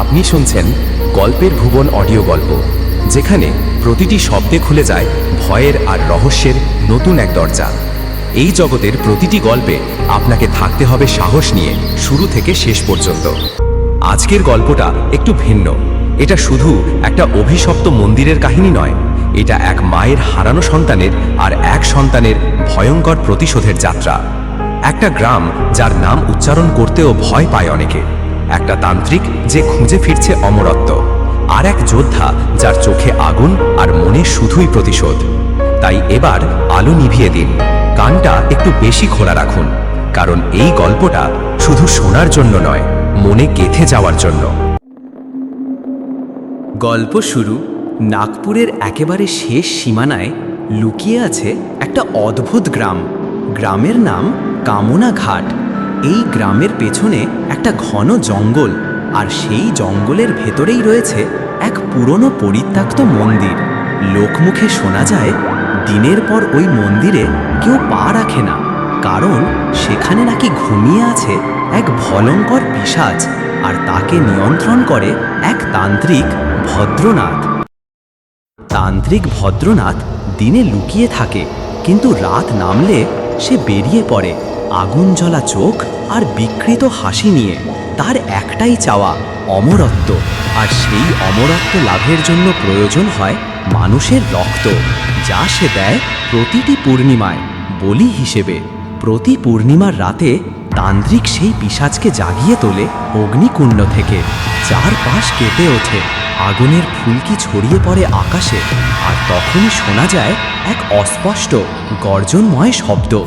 আপনি শুনছেন গল্পের ভুবন অডিও গল্প, যেখানে প্রতিটি শব্দে খুলে যায় ভয়ের আর রহস্যের নতুন এক দরজা। এই জগতের প্রতিটি গল্পে আপনাকে থাকতে হবে সাহস নিয়ে শুরু থেকে শেষ পর্যন্ত। আজকের গল্পটা একটু ভিন্ন। এটা শুধু একটা অভিশপ্ত মন্দিরের কাহিনী নয়, এটা এক মায়ের হারানো সন্তানের আর এক সন্তানের ভয়ঙ্কর প্রতিশোধের যাত্রা। একটা গ্রাম যার নাম উচ্চারণ করতেও ভয় পায় অনেকে। একটা তান্ত্রিক যে খুঁজে ফিরছে অমরত্ব, আর এক যোদ্ধা যার চোখে আগুন আর মনে শুধুই প্রতিশোধ। তাই এবার আলো নিভিয়ে দিন, কানটা একটু বেশি খোলা রাখুন, কারণ এই গল্পটা শুধু শোনার জন্য নয়, মনে গেথে যাওয়ার জন্য। গল্প শুরু নাগপুরের একেবারে শেষ সীমানায় লুকিয়ে আছে একটা অদ্ভুত গ্রাম। গ্রামের নাম কামনা ঘাট। এই গ্রামের পেছনে একটা ঘন জঙ্গল, আর সেই জঙ্গলের ভেতরেই রয়েছে এক পুরনো পরিত্যক্ত মন্দির। লোকমুখে শোনা যায়, দিনের পর ওই মন্দিরে কেউ পা রাখে না, কারণ সেখানে নাকি ঘুমিয়ে আছে এক ভয়ঙ্কর পিশাচ, আর তাকে নিয়ন্ত্রণ করে এক তান্ত্রিক ভদ্রনাথ। তান্ত্রিক ভদ্রনাথ দিনে লুকিয়ে থাকে, কিন্তু রাত নামলে সে বেরিয়ে পড়ে। আগুন জ্বলা চোখ আর বিকৃত হাসি নিয়ে তার একটাই চাওয়া, অমরত্ব। আর সেই অমরত্ব লাভের জন্য প্রয়োজন হয় মানুষের রক্ত, যা সে দেয় প্রতিটি পূর্ণিমায়, বলি হিসেবে। প্রতি পূর্ণিমার রাতে তান্ত্রিক সেই পিসাজকে জাগিয়ে তোলে অগ্নিকুণ্ড থেকে। চার পাশ কেঁপে ওঠে, আগুনের ফুলকি ছড়িয়ে পড়ে আকাশে। আর তখনই শোনা যায় এক অস্পষ্ট, গর্জনময় শব্দ।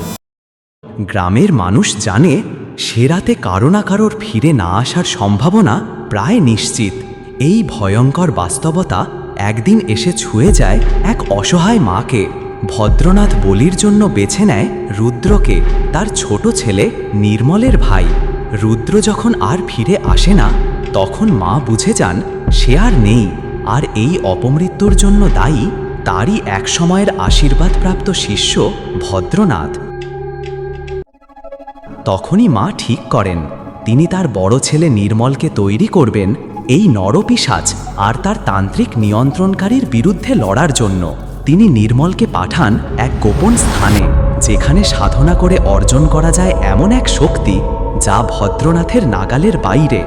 গ্রামের মানুষ জানে, সে রাতে কারও না কারোর ফিরে না আসার সম্ভাবনা প্রায় নিশ্চিত। এই ভয়ঙ্কর বাস্তবতা একদিন এসে ছুঁয়ে যায় এক অসহায় মাকে। ভদ্রনাথ বলির জন্য বেছে নেয় রুদ্রকে, তার ছোট ছেলে নির্মলের ভাই। রুদ্র যখন আর ফিরে আসে না, তখন মা বুঝে যান, সে আর নেই। আর এই অপমৃত্যুর জন্য দায়ী তারই এক সময়ের আশীর্বাদপ্রাপ্ত শিষ্য ভদ্রনাথ। তখনই মা ঠিক করেন। তিনি তার বড় ছেলে নির্মলকে তৈরি করবেন এই নরপিসাজ আর তার তান্ত্রিক নিয়ন্ত্রণকারীর বিরুদ্ধে লড়ার জন্য। তিনি নির্মলকে পাঠান এক গোপন স্থানে, যেখানে সাধনা করে অর্জন করা যায় এমন এক শক্তি যা ভদ্রনাথের নাগালের বাইরে।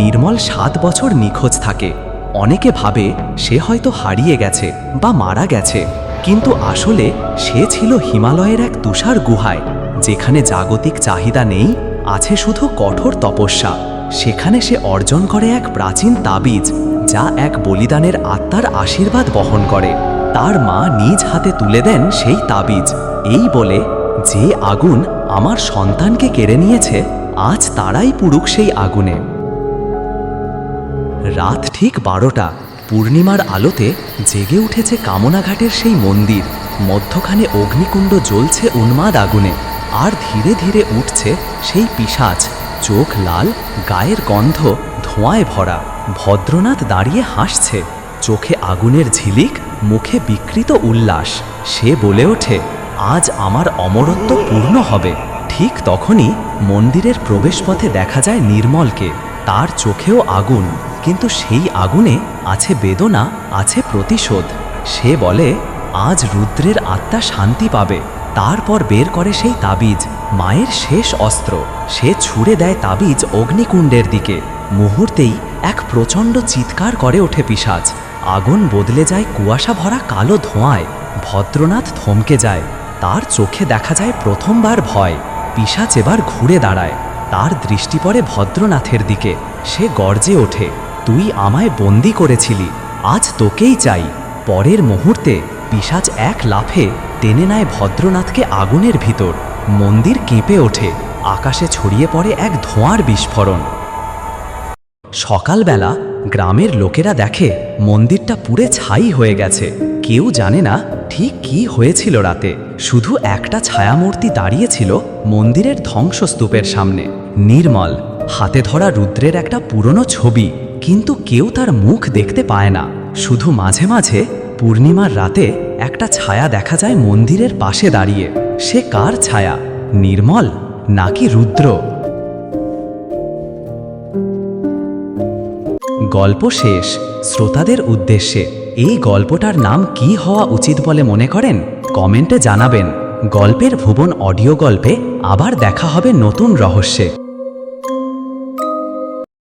নির্মল সাত বছর নিখোঁজ থাকে। অনেকে ভাবে সে হয়তো হারিয়ে গেছে বা মারা গেছে, কিন্তু আসলে সে ছিল হিমালয়ের এক তুষার গুহায়। যেখানে জাগতিক চাহিদা নেই, আছে শুধু কঠোর তপস্যা। সেখানে সে অর্জন করে এক প্রাচীন তাবিজ, যা এক বলিদানের আত্মার আশীর্বাদ বহন করে। তার মা নিজ হাতে তুলে দেন সেই তাবিজ। এই বলে, যে আগুন আমার সন্তানকে কেড়ে নিয়েছে, আজ তারাই পুরুক সেই আগুনে। রাত ঠিক বারোটা, পূর্ণিমার আলোতে জেগে উঠেছে কামনাঘাটের সেই মন্দির। মধ্যখানে অগ্নিকুণ্ড জ্বলছে উন্মাদ আগুনে। আর ধীরে ধীরে উঠছে সেই পিসাচ চোখ লাল, গায়ের গন্ধ ধোঁয়ায় ভরা। ভদ্রনাথ দাঁড়িয়ে হাসছে। চোখে আগুনের ঝিলিক, মুখে বিকৃত উল্লাস। সে বলে ওঠে, আজ আমার অমরত্ব পূর্ণ হবে। ঠিক তখনই মন্দিরের প্রবেশপথে দেখা যায় নির্মলকে। তার চোখেও আগুন, কিন্তু সেই আগুনে আছে বেদনা, আছে প্রতিশোধ। সে বলে, আজ রুদ্রের আত্মা শান্তি পাবে। তারপর বের করে সেই তাবিজ, মায়ের শেষ অস্ত্র। সে ছুঁড়ে দেয় তাবিজ অগ্নিকুণ্ডের দিকে। মুহূর্তেই এক প্রচণ্ড চিৎকার করে ওঠে পিসাজ আগুন বদলে যায় কুয়াশা ভরা কালো ধোঁয়ায়। ভদ্রনাথ থমকে যায়। তার চোখে দেখা যায় প্রথমবার ভয়। পিসাচ এবার ঘুরে দাঁড়ায়। তার দৃষ্টি পড়ে ভদ্রনাথের দিকে। সে গর্জে ওঠে, তুই আমায় বন্দি করেছিলি, আজ তোকেই চাই। পরের মুহূর্তে পিসাচ এক লাফে টেনে নেয় ভদ্রনাথকে আগুনের ভিতর। মন্দির কেঁপে ওঠে। আকাশে ছড়িয়ে পড়ে এক ধোঁয়ার বিস্ফোরণ। সকালবেলা গ্রামের লোকেরা দেখে, মন্দিরটা পুরে ছাই হয়ে গেছে। কেউ জানে না ঠিক কি হয়েছিল রাতে। শুধু একটা ছায়ামূর্তি দাঁড়িয়েছিল মন্দিরের ধ্বংসস্তূপের সামনে। নির্মল, হাতে ধরা রুদ্রের একটা পুরনো ছবি, কিন্তু কেউ তার মুখ দেখতে পায় না। শুধু মাঝে মাঝে পূর্ণিমার রাতে একটা ছায়া দেখা যায় মন্দিরের পাশে দাঁড়িয়ে। সে কার ছায়া? নির্মল নাকি রুদ্র? গল্প শেষ। শ্রোতাদের উদ্দেশ্যে, এই গল্পটার নাম কি হওয়া উচিত বলে মনে করেন? কমেন্টে জানাবেন। গল্পের ভুবন অডিও গল্পে আবার দেখা হবে নতুন রহস্যে।